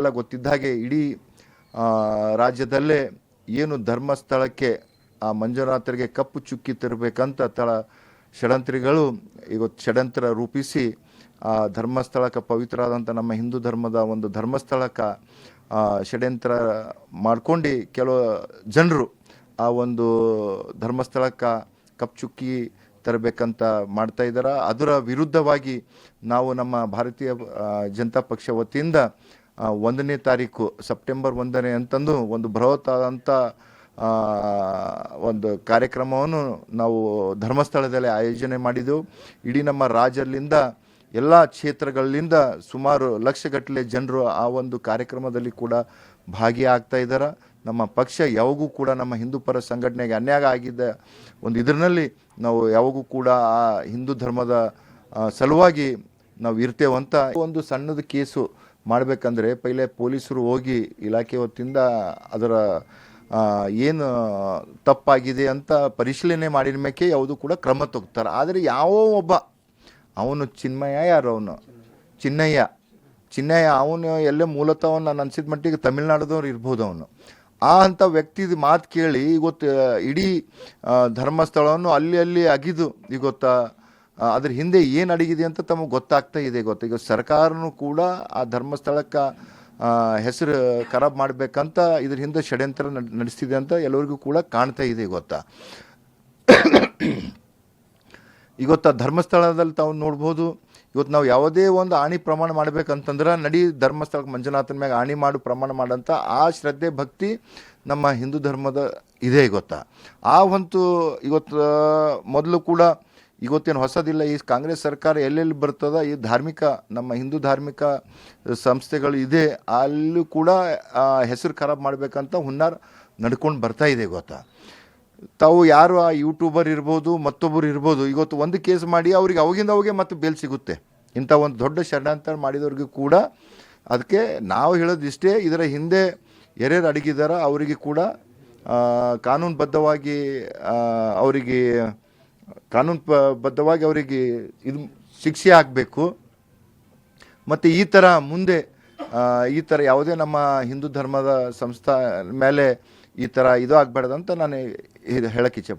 ಎಲ್ಲ ಗೊತ್ತಿದ್ದ ಹಾಗೆ ಇಡೀ ರಾಜ್ಯದಲ್ಲೇ ಏನು ಧರ್ಮಸ್ಥಳಕ್ಕೆ, ಆ, ಮಂಜುನಾಥರಿಗೆ ಕಪ್ಪು ಚುಕ್ಕಿ ತರಬೇಕಂತ ತಳ ಷಡಂತ್ರಿಗಳು ಇವತ್ತು ಷಡಂತ್ರ ರೂಪಿಸಿ, ಆ, ಧರ್ಮಸ್ಥಳಕ್ಕೆ ಪವಿತ್ರ ಆದಂಥ ನಮ್ಮ ಹಿಂದೂ ಧರ್ಮದ ಒಂದು ಧರ್ಮಸ್ಥಳಕ್ಕೆ ಷಡ್ಯಂತ್ರ ಮಾಡ್ಕೊಂಡು ಕೆಲವು ಜನರು ಆ ಒಂದು ಧರ್ಮಸ್ಥಳಕ್ಕೆ ಕಪ್ಪು ಚುಕ್ಕಿ ತರಬೇಕಂತ ಮಾಡ್ತಾ ಇದ್ದಾರೆ. ಅದರ ವಿರುದ್ಧವಾಗಿ ನಾವು ನಮ್ಮ ಭಾರತೀಯ ಜನತಾ ಪಕ್ಷ ವತಿಯಿಂದ ಒಂದನೇ ತಾರೀಕು, ಸೆಪ್ಟೆಂಬರ್ ಒಂದನೇ ಅಂತಂದು ಒಂದು ಬೃಹತ್ ಆದಂಥ ಒಂದು ಕಾರ್ಯಕ್ರಮವನ್ನು ನಾವು ಧರ್ಮಸ್ಥಳದಲ್ಲಿ ಆಯೋಜನೆ ಮಾಡಿದೆವು. ಇಡೀ ನಮ್ಮ ರಾಜ್ಯದಿಂದ ಎಲ್ಲ ಕ್ಷೇತ್ರಗಳಿಂದ ಸುಮಾರು ಲಕ್ಷಗಟ್ಟಲೆ ಜನರು ಆ ಒಂದು ಕಾರ್ಯಕ್ರಮದಲ್ಲಿ ಕೂಡ ಭಾಗಿಯಾಗ್ತಾ ಇದ್ದಾರೆ ನಮ್ಮ ಪಕ್ಷ ಯಾವಾಗೂ ಕೂಡ ನಮ್ಮ ಹಿಂದೂ ಪರ ಸಂಘಟನೆಗೆ ಅನ್ಯಾಯ ಆಗಿದ್ದ ಒಂದು ಇದರಲ್ಲಿ ನಾವು ಯಾವಾಗೂ ಕೂಡ ಆ ಹಿಂದೂ ಧರ್ಮದ ಸಲುವಾಗಿ ನಾವು ಇರ್ತೇವಂತ. ಒಂದು ಸಣ್ಣದ ಕೇಸು ಮಾಡಬೇಕಂದ್ರೆ ಪೈಲೆ ಪೊಲೀಸರು ಹೋಗಿ ಇಲಾಖೆ ಹೊತ್ತಿಂದ ಅದರ ಏನು ತಪ್ಪಾಗಿದೆ ಅಂತ ಪರಿಶೀಲನೆ ಮಾಡಿದ ಮೇಕೆ ಯಾವುದು ಕೂಡ ಕ್ರಮ ತಗೋತಾರೆ. ಆದರೆ ಯಾವ ಒಬ್ಬ ಅವನು ಚಿನ್ಮಯ ಯಾರು ಅವನು? ಚಿನ್ನಯ್ಯ. ಚಿನ್ನಯ್ಯ ಅವನು ಎಲ್ಲೇ ಮೂಲತಃ ಅವನು ನಾನು ಅನ್ಸಿದ ಮಟ್ಟಿಗೆ ತಮಿಳ್ನಾಡದವ್ರು ಇರ್ಬೋದು ಅವನು. ಆ ಅಂಥ ವ್ಯಕ್ತಿದ ಮಾತು ಕೇಳಿ ಇವತ್ತು ಇಡೀ ಧರ್ಮಸ್ಥಳವನ್ನು ಅಲ್ಲಿ ಅಲ್ಲಿ ಅಗಿದು ಆ, ಅದ್ರ ಹಿಂದೆ ಏನು ಅಡಗಿದೆ ಅಂತ ತಮಗೆ ಗೊತ್ತಾಗ್ತಾ ಇದೆ ಗೊತ್ತಾ? ಈಗ ಸರ್ಕಾರನೂ ಕೂಡ ಆ ಧರ್ಮಸ್ಥಳಕ್ಕೆ ಹೆಸರು ಖರಾಬ್ ಮಾಡಬೇಕಂತ ಇದ್ರ ಹಿಂದೆ ಷಡ್ಯಂತ್ರ ನಡೆಸ್ತಿದೆ ಅಂತ ಎಲ್ಲರಿಗೂ ಕೂಡ ಕಾಣ್ತಾ ಇದೆ ಗೊತ್ತಾ? ಇವತ್ತು ಧರ್ಮಸ್ಥಳದಲ್ಲಿ ತಾವು ನೋಡ್ಬೋದು, ಇವತ್ತು ನಾವು ಯಾವುದೇ ಒಂದು ಆಣಿ ಪ್ರಮಾಣ ಮಾಡಬೇಕಂತಂದ್ರೆ ನಡಿ ಧರ್ಮಸ್ಥಳಕ್ಕೆ ಮಂಜುನಾಥನ ಮ್ಯಾಗ ಆಣಿ ಮಾಡು, ಪ್ರಮಾಣ ಮಾಡಂತ ಆ ಶ್ರದ್ಧೆ, ಭಕ್ತಿ ನಮ್ಮ ಹಿಂದೂ ಧರ್ಮದ ಇದೆ ಗೊತ್ತಾ? ಆ ಒಂದು ಇವತ್ತು ಮೊದಲು ಕೂಡ ಇವತ್ತೇನು ಹೊಸದಿಲ್ಲ. ಈ ಕಾಂಗ್ರೆಸ್ ಸರ್ಕಾರ ಎಲ್ಲೆಲ್ಲಿ ಬರ್ತದ, ಈ ಧಾರ್ಮಿಕ, ನಮ್ಮ ಹಿಂದೂ ಧಾರ್ಮಿಕ ಸಂಸ್ಥೆಗಳು ಇದೆ, ಅಲ್ಲೂ ಕೂಡ ಹೆಸರು ಖರಾಬ್ ಮಾಡಬೇಕಂತ ಹುನ್ನಾರ ನಡ್ಕೊಂಡು ಬರ್ತಾ ಇದೆ ಗೊತ್ತಾ. ತಾವು ಯಾರು ಆ ಯೂಟ್ಯೂಬರ್ ಇರ್ಬೋದು, ಮತ್ತೊಬ್ಬರು ಇರ್ಬೋದು ಇವತ್ತು ಒಂದು ಕೇಸ್ ಮಾಡಿ ಅವ್ರಿಗೆ ಅವಾಗಿಂದ ಅವಾಗೆ ಮತ್ತೆ ಬೇಲ್ ಸಿಗುತ್ತೆ. ಇಂಥ ಒಂದು ದೊಡ್ಡ ಶರಣಾಂತರ ಮಾಡಿದವ್ರಿಗೂ ಕೂಡ ಅದಕ್ಕೆ ನಾವು ಹೇಳೋದು ಇಷ್ಟೇ, ಇದರ ಹಿಂದೆ ಯಾರ್ಯಾರು ಅಡಗಿದಾರ, ಅವರಿಗೆ ಕೂಡ ಕಾನೂನುಬದ್ಧವಾಗಿ ಅವರಿಗೆ ಕಾನೂನು ಬದ್ಧವಾಗಿ ಅವರಿಗೆ ಇದು ಶಿಕ್ಷೆ ಆಗಬೇಕು. ಮತ್ತು ಈ ಥರ ಮುಂದೆ ಈ ಥರ ಯಾವುದೇ ನಮ್ಮ ಹಿಂದೂ ಧರ್ಮದ ಸಂಸ್ಥಾ ಮೇಲೆ ಈ ಥರ ಇದು ಆಗಬಾರ್ದಂತ ನಾನು ಹೇಳಕ್ಕೆ ಇಚ್ಛೆ